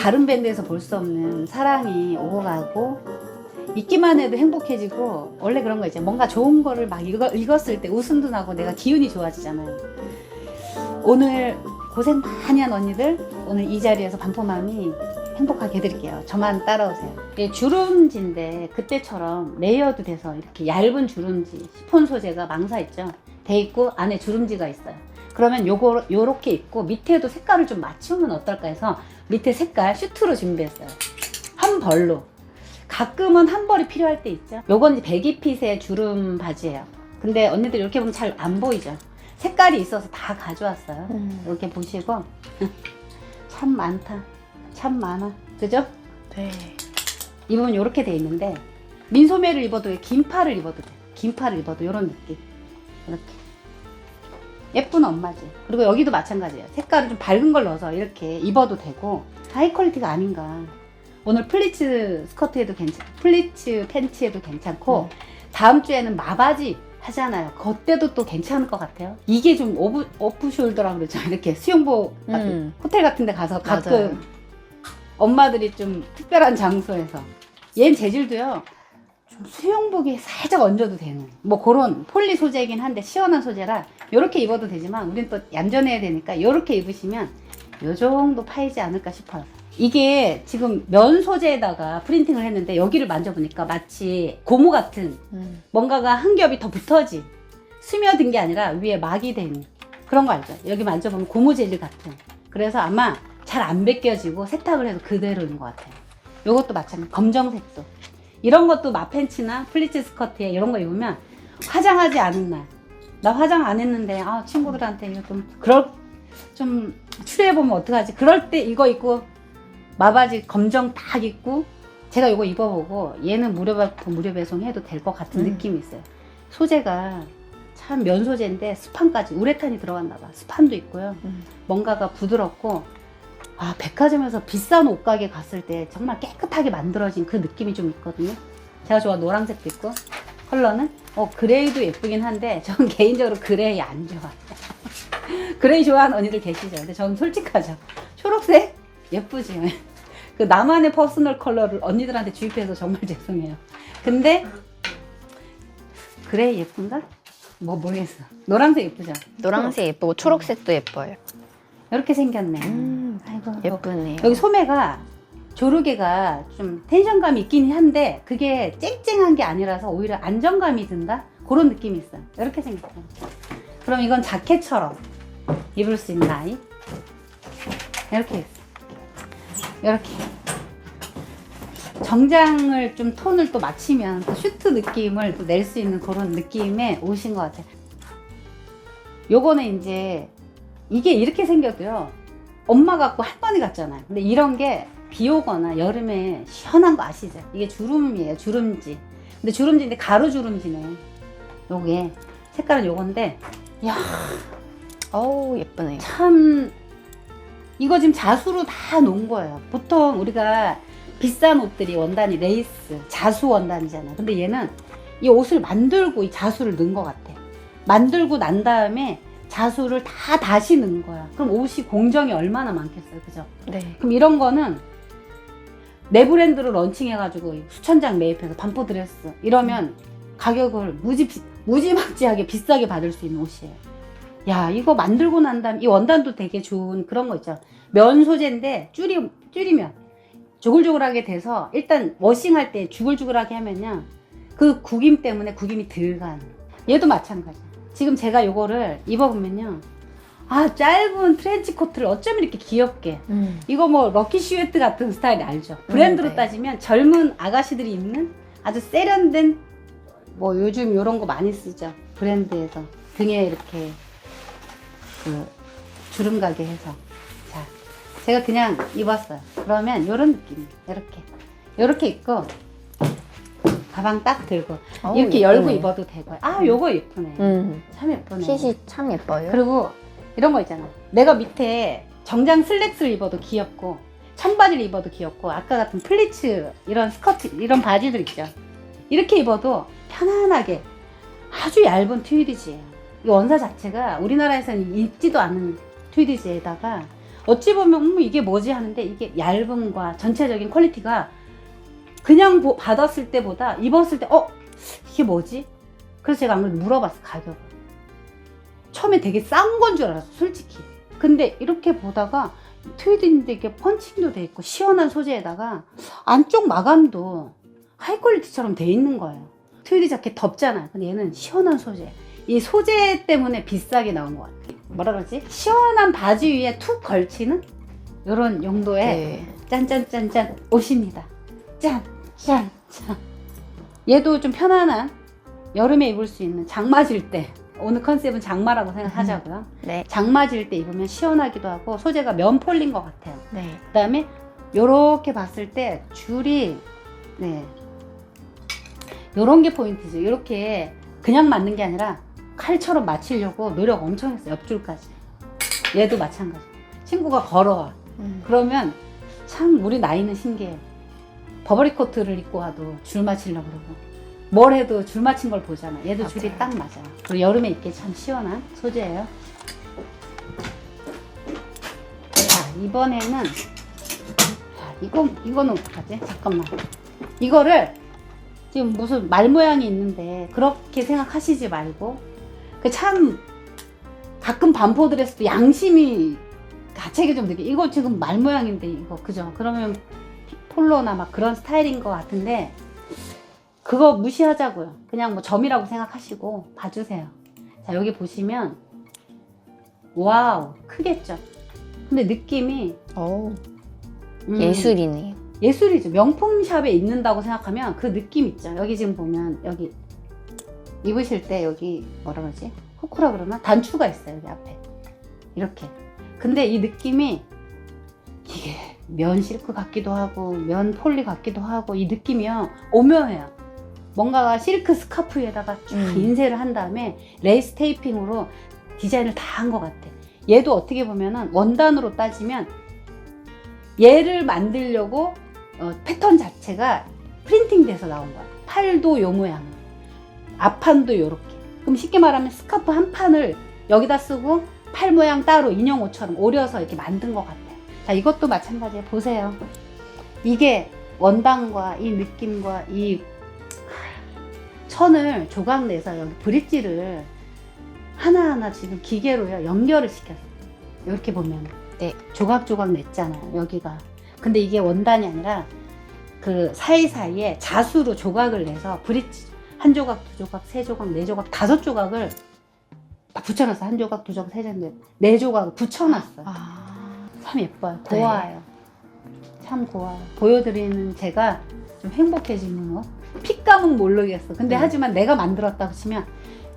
다른 밴드에서 볼 수 없는 사랑이 오고 가고 읽기만 해도 행복해지고 원래 그런 거 있죠. 뭔가 좋은 거를 막 읽어, 읽었을 때 웃음도 나고 내가 기운이 좋아지잖아요. 오늘 고생 많이 한 언니들 오늘 이 자리에서 반포맘이 행복하게 해드릴게요. 저만 따라오세요. 이게 주름지인데 그때처럼 레이어드 돼서 이렇게 얇은 주름지 시폰 소재가 망사 있죠. 돼 있고 안에 주름지가 있어요. 그러면 요거 요렇게 있고 밑에도 색깔을 좀 맞추면 어떨까 해서 밑에 색깔 슈트로 준비했어요. 한 벌로. 가끔은 한 벌이 필요할 때 있죠. 요건 이제 배기핏의 주름 바지예요. 근데 언니들 이렇게 보면 잘 안 보이죠. 색깔이 있어서 다 가져왔어요. 음. 이렇게 보시고 참 많다. 참 많아. 그죠? 네. 입으면 이렇게 돼 있는데 민소매를 입어도 돼. 긴팔을 입어도 돼. 긴 팔을 입어도 이런 느낌. 이렇게. 예쁜 엄마지. 그리고 여기도 마찬가지예요. 색깔을 좀 밝은 걸 넣어서 이렇게 입어도 되고 하이 퀄리티가 아닌가. 오늘 플리츠 스커트에도 괜찮, 플리츠 팬츠에도 괜찮고 다음 주에는 마바지 하잖아요. 그때도 또 괜찮을 것 같아요. 이게 좀 오브, 오프숄더라 그러죠. 이렇게 수영복 같은 음. 호텔 같은 데 가서 가끔 맞아요. 엄마들이 좀 특별한 장소에서 얘는 재질도요 좀 수영복이 살짝 얹어도 되는 뭐 그런 폴리 소재이긴 한데 시원한 소재라 이렇게 입어도 되지만 우린 또 얌전해야 되니까 이렇게 입으시면 요 정도 파이지 않을까 싶어요 이게 지금 면 소재에다가 프린팅을 했는데 여기를 만져보니까 마치 고무 같은 음. 뭔가가 한 겹이 더 붙어진 스며든 게 아니라 위에 막이 된 그런 거 알죠? 여기 만져보면 고무 젤리 같은 그래서 아마 잘 안 벗겨지고 세탁을 해도 그대로인 것 같아요 요것도 마찬가지 검정색도 이런 것도 마팬츠나 플리츠 스커트에 이런 거 입으면 화장하지 않은 날. 나 화장 안 했는데 아 친구들한테 이거 좀 그럴 좀 추리해보면 어떡하지? 그럴 때 이거 입고 마바지 검정 딱 입고 제가 이거 입어보고 얘는 무료 무료 배송해도 될 것 같은 음. 느낌이 있어요. 소재가 참 면 소재인데 스판까지 우레탄이 들어갔나 봐. 스판도 있고요. 음. 뭔가가 부드럽고 아 백화점에서 비싼 옷가게 갔을 때 정말 깨끗하게 만들어진 그 느낌이 좀 있거든요. 제가 좋아하는 노란색도 있고 컬러는? 어 그레이도 예쁘긴 한데 전 개인적으로 그레이 안 좋아해요. 그레이 좋아하는 언니들 계시죠? 근데 저는 솔직하죠. 초록색? 예쁘지. 그 나만의 퍼스널 컬러를 언니들한테 주입해서 정말 죄송해요. 근데 그레이 예쁜가? 뭐 모르겠어. 노란색 예쁘죠? 노란색 예쁘고 초록색도 예뻐요. 이렇게 생겼네. 음. 아이고. 뭐 예쁘네요. 여기 소매가 조르개가 좀 텐션감이 있긴 한데 그게 쨍쨍한 게 아니라서 오히려 안정감이 든다? 그런 느낌이 있어요. 이렇게 생겼어요. 그럼 이건 자켓처럼 입을 수 있는 아이 이렇게 있어 이렇게. 정장을 좀 톤을 또 맞추면 또 슈트 느낌을 또 낼 수 있는 그런 느낌의 옷인 것 같아요. 요거는 이제 이게 이렇게 생겨도요 엄마 갖고 할머니 같잖아요. 근데 이런 게 비 오거나 여름에 시원한 거 아시죠? 이게 주름이에요, 주름지. 근데 주름지인데 가루 주름지네. 요게 색깔은 요건데, 야, 어우 예쁘네요. 참 이거 지금 자수로 다 놓은 거예요. 보통 우리가 비싼 옷들이 원단이 레이스, 자수 원단이잖아. 근데 얘는 이 옷을 만들고 이 자수를 넣은 것 같아. 만들고 난 다음에 자수를 다 다시 넣은 거야. 그럼 옷이 공정이 얼마나 많겠어요, 그죠? 네. 그럼 이런 거는 내 브랜드로 런칭해가지고 수천 장 매입해서 반포 드레스 이러면 가격을 무지 비- 무지막지하게 비싸게 받을 수 있는 옷이에요. 야 이거 만들고 난 다음 이 원단도 되게 좋은 그런 거 있죠. 면 소재인데 줄이 줄이면 조글조글하게 돼서 일단 워싱할 때 주글주글하게 하면요 그 구김 때문에 구김이 덜 가는. 얘도 마찬가지. 지금 제가 요거를 입어보면요. 아 짧은 트렌치 코트를 어쩜 이렇게 귀엽게 음. 이거 뭐 럭키 슈웨트 같은 스타일 알죠? 브랜드로 네. 따지면 젊은 아가씨들이 입는 아주 세련된 뭐 요즘 요런 거 많이 쓰죠. 브랜드에서 등에 이렇게 그 주름 가게 해서 자 제가 그냥 입었어요. 그러면 이런 느낌. 이렇게. 이렇게 입고 가방 딱 들고 어우, 이렇게 예쁘네. 열고 입어도 되고요. 아, 요거 예쁘네. 음. 참 예쁘네. 핏이 참 예뻐요. 그리고 이런 거 있잖아. 내가 밑에 정장 슬랙스를 입어도 귀엽고 청바지를 입어도 귀엽고 아까 같은 플리츠 이런 스커트 이런 바지들 있죠. 이렇게 입어도 편안하게 아주 얇은 트위디지예요. 이 원사 자체가 우리나라에서는 입지도 않은 트위디지에다가 어찌 보면 음, 이게 뭐지 하는데 이게 얇음과 전체적인 퀄리티가 그냥 보- 받았을 때보다 입었을 때 어? 이게 뭐지? 그래서 제가 안 그래도 물어봤어 가격을. 처음에 되게 싼 건 줄 알았어 솔직히 근데 이렇게 보다가 트위드인데 이게 펀칭도 돼 있고 시원한 소재에다가 안쪽 마감도 하이 퀄리티처럼 돼 있는 거예요 트위드 자켓 덥잖아 근데 얘는 시원한 소재 이 소재 때문에 비싸게 나온 것 같아 뭐라 그러지? 시원한 바지 위에 툭 걸치는 이런 용도의 네. 짠짠짠짠 옷입니다. 짠, 짠, 짠. 얘도 좀 편안한 여름에 입을 수 있는 장마질 때 오늘 컨셉은 장마라고 생각하자고요. 네. 장마질 때 입으면 시원하기도 하고 소재가 면폴린 것 같아요. 네. 그다음에 요렇게 봤을 때 줄이 네 요런 게 포인트죠. 이렇게 그냥 맞는 게 아니라 칼처럼 맞추려고 노력 엄청 했어요. 옆줄까지. 얘도 마찬가지. 친구가 걸어와. 음. 그러면 참 우리 나이는 신기해. 버버리 코트를 입고 와도 줄 맞추려고 그러고 뭘 해도 줄 맞춘 걸 보잖아. 얘도 줄이 맞아요. 딱 맞아요. 그리고 여름에 입기 참 시원한 소재예요. 자 이번에는 자, 이거 이거는 어떡하지? 잠깐만. 이거를 지금 무슨 말 모양이 있는데 그렇게 생각하시지 말고 그 참 가끔 반포 드레스도 양심이 가책이 좀 느끼. 이거 지금 말 모양인데 이거 그죠? 그러면 폴로나 막 그런 스타일인 것 같은데 그거 무시하자고요. 그냥 뭐 점이라고 생각하시고 봐주세요. 자 여기 보시면 와우 크겠죠? 근데 느낌이 어우, 음, 예술이네요. 예술이죠. 명품 샵에 입는다고 생각하면 그 느낌 있죠. 여기 지금 보면 여기 입으실 때 여기 뭐라 그러지? 후크라 그러나 단추가 있어요. 여기 앞에 이렇게. 근데 이 느낌이 이게 면 실크 같기도 하고 면 폴리 같기도 하고 이 느낌이요 오묘해요. 뭔가가 실크 스카프에다가 쫙 음. 인쇄를 한 다음에 레이스 테이핑으로 디자인을 다 한 것 같아. 얘도 어떻게 보면은 원단으로 따지면 얘를 만들려고 어, 패턴 자체가 프린팅 돼서 나온 거야. 팔도 요 모양, 앞판도 요렇게. 그럼 쉽게 말하면 스카프 한 판을 여기다 쓰고 팔 모양 따로 인형 옷처럼 오려서 이렇게 만든 것 같아요. 자, 이것도 마찬가지예요. 보세요. 이게 원단과 이 느낌과 이 천을 조각 내서 여기 브릿지를 하나하나 지금 기계로요 연결을 시켰어요. 이렇게 보면 네. 조각조각 냈잖아요. 여기가. 근데 이게 원단이 아니라 그 사이사이에 자수로 조각을 내서 브릿지 한 조각, 두 조각, 세 조각, 네 조각, 다섯 조각을 다 붙여놨어. 한 조각, 두 조각, 세 조각, 네- 네 조각을 붙여놨어. 아, 참 예뻐요. 네. 고와요. 참 고와요. 보여드리는 제가 좀 행복해지는 거. 핏감은 모르겠어. 근데 음. 하지만 내가 만들었다고 치면,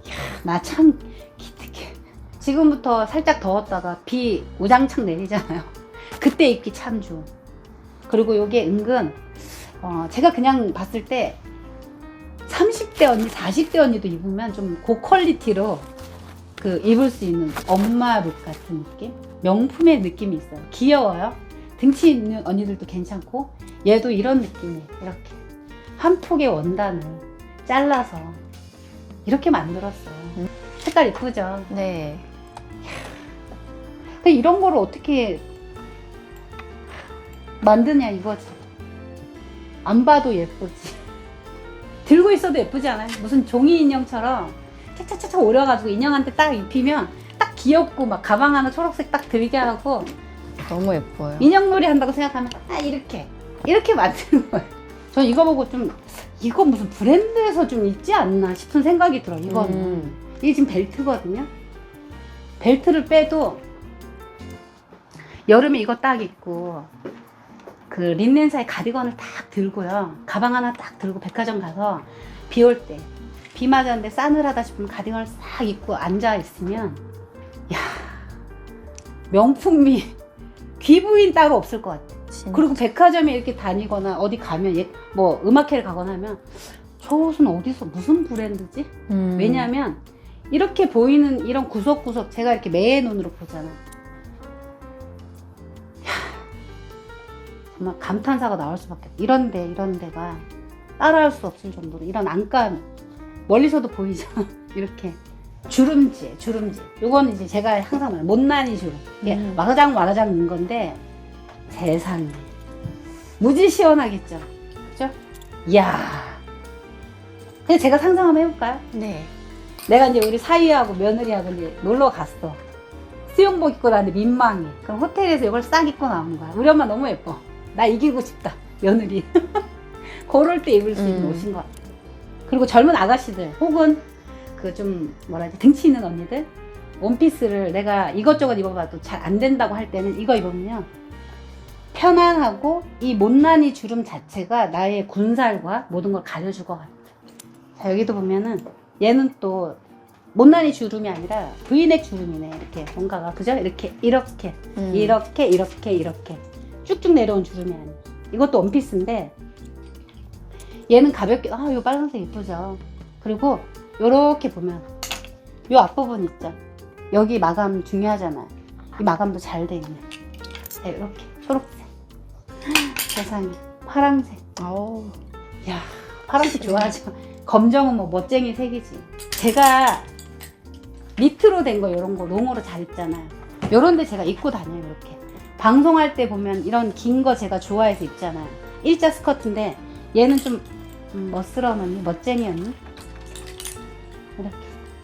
이야, 나 참 기특해. 지금부터 살짝 더웠다가 비 우장창 내리잖아요. 그때 입기 참 좋은. 그리고 요게 은근, 어, 제가 그냥 봤을 때 30대 언니, 40대 언니도 입으면 좀 고퀄리티로 그 입을 수 있는 엄마 룩 같은 느낌? 명품의 느낌이 있어요. 귀여워요. 등치 있는 언니들도 괜찮고 얘도 이런 느낌이에요. 이렇게 한 폭의 원단을 잘라서 이렇게 만들었어요. 음. 색깔 이쁘죠? 네. 근데 이런 거를 어떻게 만드냐 이거지. 안 봐도 예쁘지. 들고 있어도 예쁘지 않아요? 무슨 종이 인형처럼 착착착착 오려가지고 인형한테 딱 입히면 딱 귀엽고 막 가방 하나 초록색 딱 들게 하고 너무 예뻐요. 인형놀이 한다고 생각하면 아 이렇게 이렇게 만드는 거예요. 전 이거 보고 좀 이거 무슨 브랜드에서 좀 있지 않나 싶은 생각이 들어. 이거는 음. 이게 지금 벨트거든요. 벨트를 빼도 여름에 이거 딱 입고 그 린넨사의 가디건을 딱 들고요. 가방 하나 딱 들고 백화점 가서 비 올 때 비 맞았는데 싸늘하다 싶으면 가디건을 싹 입고 앉아 있으면 야 명품미 귀부인 따로 없을 것 같아. 진짜. 그리고 백화점에 이렇게 다니거나 어디 가면 예- 뭐 음악회를 가거나 하면 저 옷은 어디서 무슨 브랜드지? 음. 왜냐면 이렇게 보이는 이런 구석구석 제가 이렇게 매의 눈으로 보잖아. 야, 정말 감탄사가 나올 수밖에 없. 이런데 이런 데가 따라할 수 없을 정도로 이런 안감 멀리서도 보이잖아. 이렇게 주름지, 주름지. 요거는 이제 제가 항상 말해 못난이 주름. 이게 음. 와가장 와가장 는 건데 세상에 무지 시원하겠죠. 그죠? 이야. 근데 제가 상상 한번 해볼까요? 네. 내가 이제 우리 사위하고 며느리하고 이제 놀러 갔어. 수영복 입고 나는데 민망해. 그럼 호텔에서 이걸 싹 입고 나온 거야. 우리 엄마 너무 예뻐. 나 이기고 싶다. 며느리. 그럴 때 입을 수 있는 음. 옷인 것 같아. 그리고 젊은 아가씨들 혹은 그 좀 뭐라 지 등치 있는 언니들 원피스를 내가 이것저것 입어봐도 잘 안 된다고 할 때는 이거 입으면요. 편안하고 이 못난이 주름 자체가 나의 군살과 모든 걸 가려줄 것 같아. 자, 여기도 보면은 얘는 또 못난이 주름이 아니라 브이넥 주름이네. 이렇게 뭔가가 그죠? 이렇게 이렇게 음. 이렇게 이렇게 이렇게 쭉쭉 내려온 주름이 아니에요. 이것도 원피스인데 얘는 가볍게 아, 요 빨간색 예쁘죠. 그리고 요렇게 보면 요 앞부분 있죠. 여기 마감 중요하잖아요. 이 마감도 잘 돼 있네. 자, 이렇게 초록색. 세상에 파랑색. 아우. 야, 파란색 좋아하죠. 검정은 뭐 멋쟁이 색이지. 제가 니트로 된 거 이런 거 롱으로 잘 입잖아요. 요런 데 제가 입고 다녀요, 이렇게. 방송할 때 보면 이런 긴 거 제가 좋아해서 입잖아요. 일자 스커트인데 얘는 좀 음, 멋스러운 언니, 멋쟁이 언니.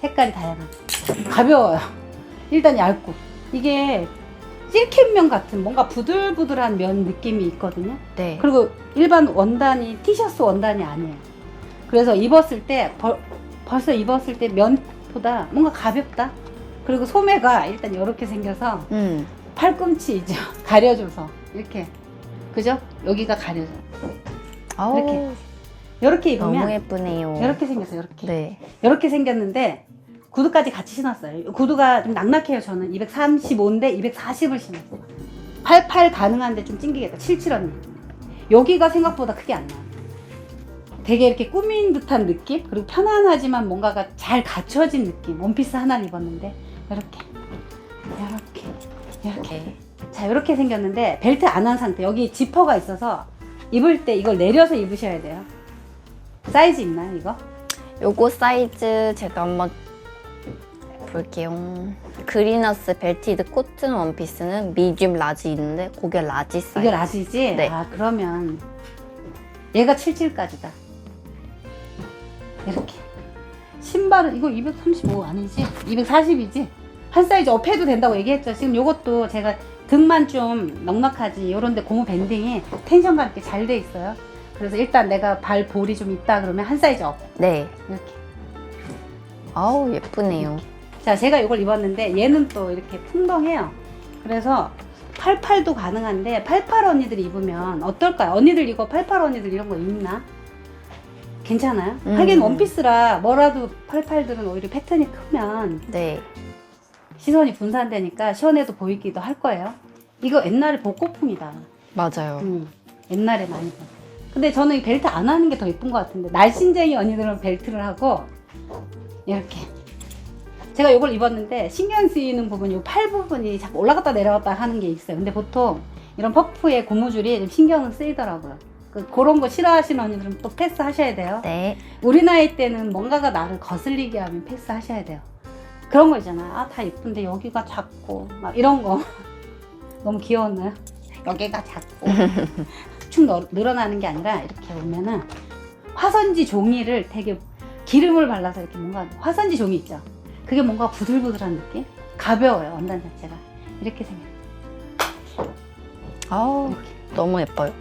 색깔이 다양하고 가벼워요. 일단 얇고 이게 실켓면 같은 뭔가 부들부들한 면 느낌이 있거든요. 네. 그리고 일반 원단이 티셔츠 원단이 아니에요. 그래서 입었을 때 벌, 벌써 입었을 때 면보다 뭔가 가볍다. 그리고 소매가 일단 이렇게 생겨서 음. 팔꿈치 이죠. 가려줘서 이렇게 그죠? 여기가 가려져. 아우. 이렇게. 이렇게 너무 입으면 예쁘네요. 이렇게 생겼어요. 이렇게 네. 이렇게 생겼는데 구두까지 같이 신었어요. 구두가 좀 낙낙해요. 저는 235인데 240을 신었어요. 88 가능한데 좀 찡기겠다. 77 언니. 여기가 생각보다 크게 안 나요. 되게 이렇게 꾸민 듯한 느낌? 그리고 편안하지만 뭔가가 잘 갖춰진 느낌. 원피스 하나를 입었는데 이렇게 이렇게 이렇게 네. 자 이렇게 생겼는데 벨트 안 한 상태. 여기 지퍼가 있어서 입을 때 이걸 내려서 입으셔야 돼요. 사이즈 있나요 이거? 요거 사이즈 제가 한번 볼게요. 그리너스 벨티드 코튼 원피스는 미디움 라지 있는데 그게 라지 사이즈. 이게 라지지? 네. 아 그러면 얘가 77까지다 이렇게 신발은 이거 235 아니지? 240이지? 한 사이즈 업해도 된다고 얘기했죠 지금 요것도 제가 등만 좀 넉넉하지 요런데 고무 밴딩이 텐션감 있게 잘 돼 있어요 그래서 일단 내가 발 볼이 좀 있다 그러면 한 사이즈 업 네. 이렇게 아우 예쁘네요. 자, 제가 이걸 입었는데 얘는 또 이렇게 풍덩해요. 그래서 88도 가능한데 88 언니들 입으면 어떨까요? 언니들 이거 88 언니들 이런 거 입나? 괜찮아요? 음. 하긴 원피스라 뭐라도 88들은 오히려 패턴이 크면 네. 시선이 분산되니까 시원해도 보이기도 할 거예요. 이거 옛날에 복고풍이다. 맞아요. 음, 옛날에 많이 본. 근데 저는 이 벨트 안 하는 게 더 예쁜 것 같은데 날씬쟁이 언니들은 벨트를 하고 이렇게 제가 이걸 입었는데 신경 쓰이는 부분이 이 팔 부분이 자꾸 올라갔다 내려갔다 하는 게 있어요. 근데 보통 이런 퍼프의 고무줄이 좀 신경은 쓰이더라고요. 그, 그런 거 싫어하시는 언니들은 또 패스 하셔야 돼요. 네. 우리 나이 때는 뭔가가 나를 거슬리게 하면 패스 하셔야 돼요. 그런 거 있잖아요. 아, 다 예쁜데 여기가 작고, 막 이런 거. 너무 귀여웠나요? 여기가 작고. 축 너- 늘어나는 게 아니라 이렇게 보면은 화선지 종이를 되게 기름을 발라서 이렇게 뭔가 화선지 종이 있죠? 그게 뭔가 부들부들한 느낌? 가벼워요, 원단 자체가. 이렇게 생겨요. 아우 이렇게. 너무 예뻐요.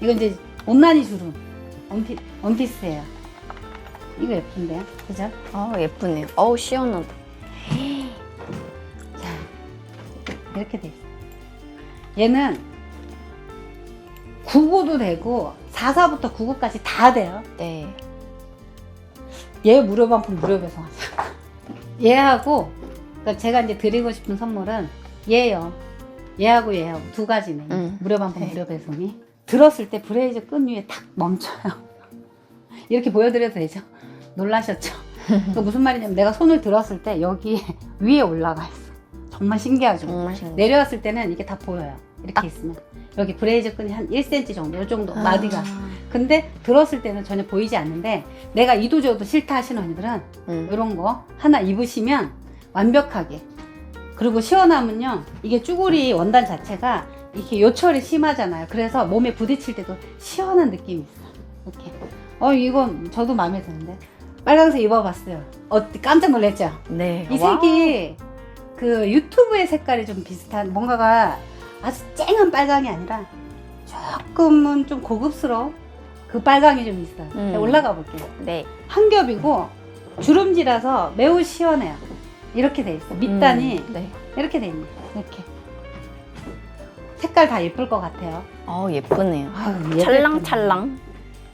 이거 이제 온난이 주름. 원피, 원피스예요. 이거 예쁜데요? 그죠? 아우 예쁘네요. 아우 시원하다. 자, 이렇게 돼 있어요. 얘는 99도 되고 44부터 99까지 다 돼요. 네. 얘 무료 반품 무료 배송하죠. 얘하고 그러니까 제가 이제 드리고 싶은 선물은 얘예요. 얘하고 얘하고 두 가지네. 음. 무료 반품 네. 무료 배송이. 들었을 때 브레이즈 끈 위에 탁 멈춰요. 이렇게 보여드려도 되죠? 놀라셨죠? 그 무슨 말이냐면 내가 손을 들었을 때 여기 위에 올라가 있어. 정말 신기하죠? 정말 신기해. 내려왔을 때는 이게 다 보여요. 이렇게 있으면. 여기 브레이즈 끈이 한 1cm 정도, 이 정도, 마디가. 아. 근데 들었을 때는 전혀 보이지 않는데 내가 이도저도 싫다 하시는 언니들은 음. 이런 거 하나 입으시면 완벽하게 그리고 시원하면요 이게 쭈구리 원단 자체가 이렇게 요철이 심하잖아요 그래서 몸에 부딪힐 때도 시원한 느낌이 있어요 이렇게 어 이건 저도 마음에 드는데 빨강색 입어봤어요 어 깜짝 놀랐죠 네. 이 와. 색이 그 유튜브의 색깔이 좀 비슷한 뭔가가 아주 쨍한 빨강이 아니라 조금은 좀 고급스러운 그 빨강이 좀 있어요 음. 제가 올라가 볼게요 네. 한 겹이고 주름지라서 매우 시원해요. 이렇게 돼 있어. 밑단이 음, 네. 이렇게 돼 있네. 이렇게. 색깔 다 예쁠 것 같아요. 어 예쁘네요. 아유, 찰랑찰랑.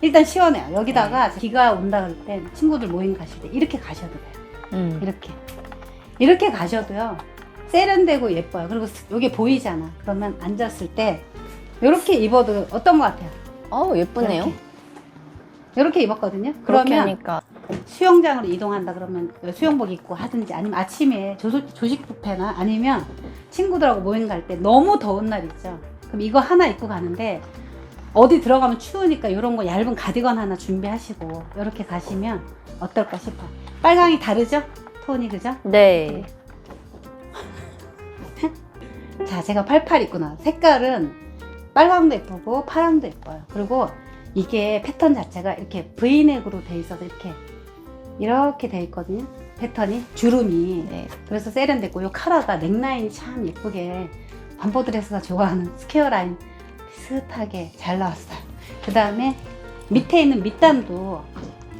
일단 시원해요. 여기다가 비가 온다 그럴 때 친구들 모임 가실 때 이렇게 가셔도 돼요. 음. 이렇게. 이렇게 가셔도요. 세련되고 예뻐요. 그리고 여기 보이잖아. 그러면 앉았을 때 이렇게 입어도 어떤 것 같아요? 어 예쁘네요. 이렇게. 이렇게 입었거든요. 그렇게 그러면 하니까 수영장으로 이동한다 그러면 수영복 입고 하든지 아니면 아침에 조소, 조식 뷔페나 아니면 친구들하고 모임 갈 때 너무 더운 날 있죠. 그럼 이거 하나 입고 가는데 어디 들어가면 추우니까 이런 거 얇은 가디건 하나 준비하시고 이렇게 가시면 어떨까 싶어. 빨강이 다르죠? 톤이 그죠? 네. 자, 제가 88 입구나. 색깔은 빨강도 예쁘고 파랑도 예뻐요. 그리고 이게 패턴 자체가 이렇게 V넥으로 돼 있어서 이렇게 이렇게 돼 있거든요. 패턴이 주름이 네. 그래서 세련됐고 이 카라가 넥라인이 참 예쁘게 반포 드레스가 좋아하는 스퀘어 라인 비슷하게 잘 나왔어요. 그 다음에 밑에 있는 밑단도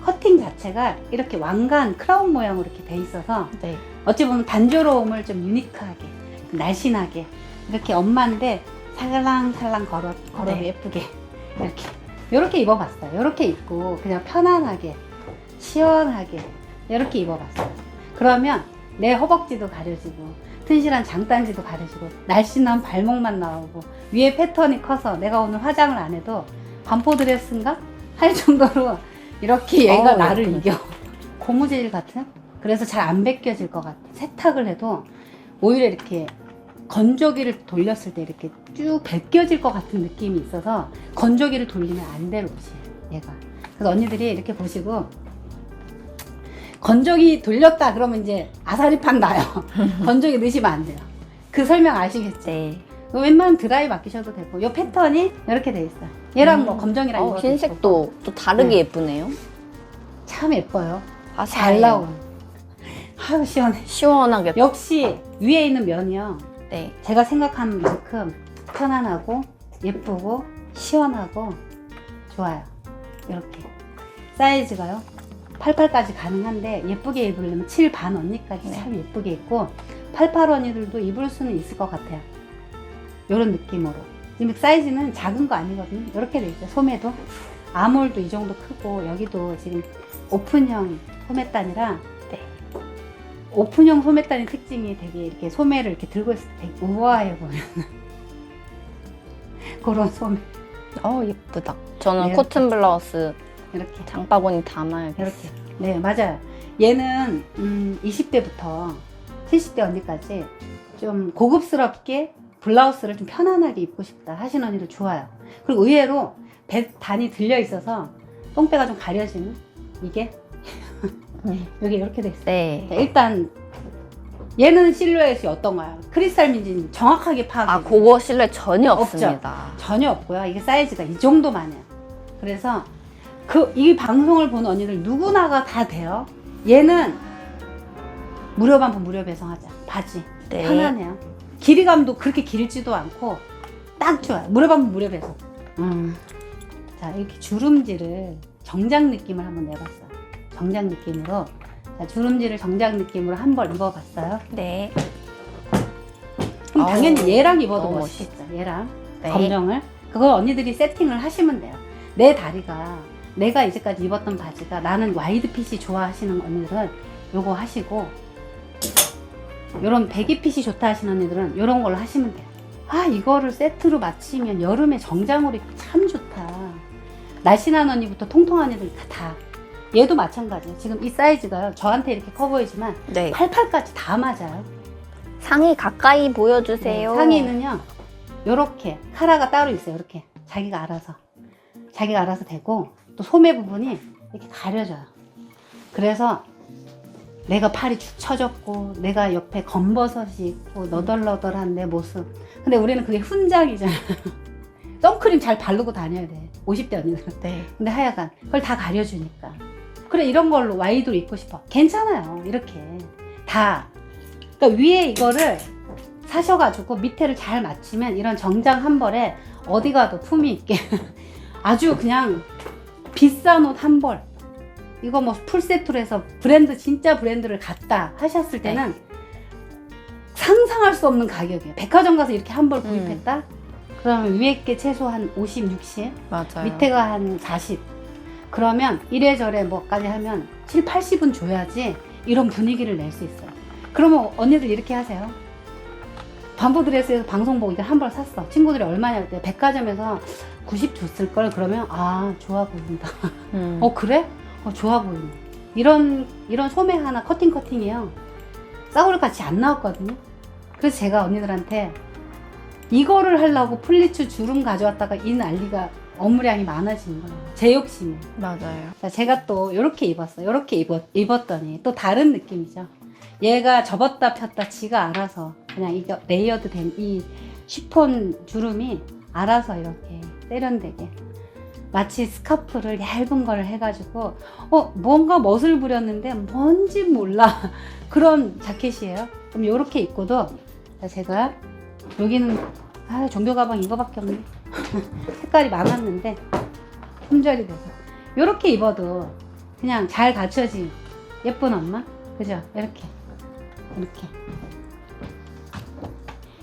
커팅 자체가 이렇게 왕관 크라운 모양으로 이렇게 돼 있어서 네. 어찌 보면 단조로움을 좀 유니크하게 날씬하게 이렇게 엄마인데 살랑살랑 걸어 걸어 네. 예쁘게 이렇게 이렇게 입어봤어요. 이렇게 입고 그냥 편안하게 시원하게 이렇게 입어봤어요. 그러면 내 허벅지도 가려지고 튼실한 장단지도 가려지고 날씬한 발목만 나오고 위에 패턴이 커서 내가 오늘 화장을 안 해도 반포 드레스인가 할 정도로 이렇게 얘가 어우, 나를 예쁘네. 이겨 고무질 같은 그래서 잘 안 벗겨질 것 같아 세탁을 해도 오히려 이렇게 건조기를 돌렸을 때 이렇게 쭉 벗겨질 것 같은 느낌이 있어서 건조기를 돌리면 안 될 옷이에요 얘가 그래서 언니들이 이렇게 보시고 건조기 돌렸다 그러면 이제 아사리판 나요 건조기 넣으시면 안 돼요 그 설명 아시겠죠? 네. 웬만하면 드라이 맡기셔도 되고 이 패턴이 이렇게 돼 있어요 얘랑 뭐 음. 검정이랑 어, 예쁘고. 흰색도 또 다르게 네. 예쁘네요. 참 예뻐요 아, 잘 나온 아유 시원해 시원하게. 역시 위에 있는 면이요 네. 제가 생각한 만큼 편안하고 예쁘고 시원하고 좋아요. 이렇게 사이즈가요. 88까지 가능한데 예쁘게 입으려면 7 반 언니까지 네. 참 예쁘게 입고 88 언니들도 입을 수는 있을 것 같아요. 이런 느낌으로. 지금 사이즈는 작은 거 아니거든요. 이렇게 돼 있어요. 소매도 아몰도 이 정도 크고 여기도 지금 오픈형 소매단이라 네. 오픈형 소매단의 특징이 되게 이렇게 소매를 이렇게 들고 있을 때 되게 우아해 보이는 그런 소매. 어 예쁘다. 저는 네, 코튼 블라우스 이렇게. 장바구니 담아야겠어요. 이렇게. 네 맞아요. 얘는 음, 20대부터 70대 언니까지 좀 고급스럽게 블라우스를 좀 편안하게 입고 싶다 하시는 언니들 좋아요. 그리고 의외로 배 단이 들려 있어서 똥배가 좀 가려지는 이게 음. 여기 이렇게 돼 있어요 네. 자, 일단 얘는 실루엣이 어떤가요? 크리스탈 민지는 정확하게 파악. 아 그거 실내 전혀 없죠? 없습니다. 전혀 없고요. 이게 사이즈가 이 정도만해요. 그래서 그 이 방송을 보는 언니들 누구나가 다 돼요. 얘는 무료 반품 무료 배송하자. 바지 네. 편하네요. 길이감도 그렇게 길지도 않고 딱 좋아요. 무료 반품 무료 배송. 음. 자 이렇게 주름지를 정장 느낌을 한번 내봤어요. 정장 느낌으로 자, 주름지를 정장 느낌으로 한 벌 입어봤어요. 네. 그럼 아우, 당연히 얘랑 입어도 너무 멋있겠죠. 얘랑 네. 검정을 그걸 언니들이 세팅을 하시면 돼요. 내 다리가 내가 이제까지 입었던 바지가 나는 와이드 핏이 좋아하시는 언니들은 요거 하시고 요런 배기 핏이 좋다 하시는 언니들은 요런 걸로 하시면 돼요. 아 이거를 세트로 맞추면 여름에 정장으로 입기 참 좋다. 날씬한 언니부터 통통한 애들 다, 다. 얘도 마찬가지예요. 지금 이 사이즈가요. 저한테 이렇게 커 보이지만 네. 88까지 다 맞아요. 상의 가까이 보여주세요. 네, 상의는요. 요렇게 카라가 따로 있어요. 이렇게 자기가 알아서 자기가 알아서 되고 또 소매 부분이 이렇게 가려져요. 그래서 내가 팔이 축 처졌고 내가 옆에 검버섯이 있고 너덜너덜한 내 모습. 근데 우리는 그게 훈장이잖아요. 선크림 잘 바르고 다녀야 돼. 50대 언니들은. 네. 근데 하여간 그걸 다 가려주니까 그래 이런 걸로 와이드로 입고 싶어. 괜찮아요 이렇게. 다. 그러니까 위에 이거를 사셔가지고 밑에를 잘 맞추면 이런 정장 한 벌에 어디 가도 품위 있게 아주 그냥 비싼 옷 한 벌. 이거 뭐 풀세트로 해서 브랜드 진짜 브랜드를 갖다 하셨을 때는 상상할 수 없는 가격이에요. 백화점 가서 이렇게 한 벌 구입했다? 그러면 위에 게 최소 한 50, 60 맞아요. 밑에가 한 40. 그러면 이래저래 뭐까지 하면 7, 80은 줘야지 이런 분위기를 낼 수 있어요. 그러면 언니들 이렇게 하세요. 반보 드레스에서 방송 보고 이제 한 벌 샀어. 친구들이 얼마냐 그때 백화점에서 90 줬을 걸 그러면 아 좋아 보인다. 음. 어 그래? 어 좋아 보인다. 이런 이런 소매 하나 커팅 커팅이요. 싸울 같이 안 나왔거든요. 그래서 제가 언니들한테 이거를 하려고 플리츠 주름 가져왔다가 이 난리가 업무량이 많아지는 거예요. 제 욕심에. 맞아요. 자, 제가 또 이렇게 입었어. 이렇게 입었, 입었더니 또 다른 느낌이죠. 얘가 접었다 폈다 지가 알아서 그냥 이거 레이어드 된 이 쉬폰 주름이 알아서 이렇게 세련되게 마치 스카프를 얇은 걸 해가지고 어 뭔가 멋을 부렸는데 뭔지 몰라 그런 자켓이에요. 그럼 이렇게 입고도 자, 제가 여기는 아 종교 가방 이거밖에 없네. 색깔이 많았는데 품절이 돼서. 이렇게 입어도 그냥 잘 갖춰진 예쁜 엄마? 그죠? 이렇게. 이렇게.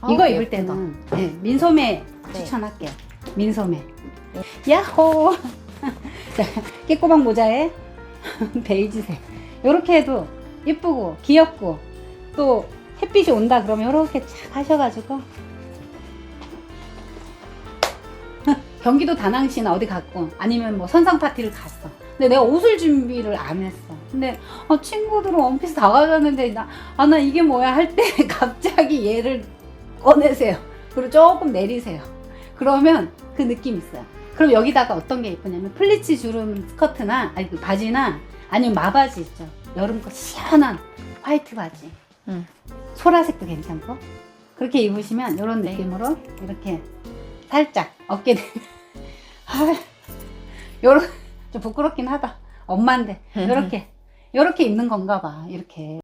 아우, 이거 입을 예쁘다. 때는 네, 민소매 네. 추천할게요. 민소매. 야호! 자, 깨꼬박 모자에 베이지색. 이렇게 해도 예쁘고 귀엽고 또 햇빛이 온다 그러면 이렇게 착 하셔가지고 경기도 다낭시나 어디 갔고 아니면 뭐 선상 파티를 갔어. 근데 내가 옷을 준비를 안 했어. 근데 어, 친구들은 원피스 다 가졌는데 나, 아, 나 이게 뭐야 할 때 갑자기 얘를 꺼내세요. 그리고 조금 내리세요. 그러면 그 느낌 있어요. 그럼 여기다가 어떤 게 예쁘냐면 플리츠 주름 스커트나 아니 그 바지나 아니면 마바지 있죠. 여름 거 시원한 화이트 바지. 음. 소라색도 괜찮고 그렇게 입으시면 이런 네. 느낌으로 이렇게 살짝 어깨 대. 아, 요런 좀 부끄럽긴 하다. 엄마인데 요렇게 요렇게 입는 건가 봐 이렇게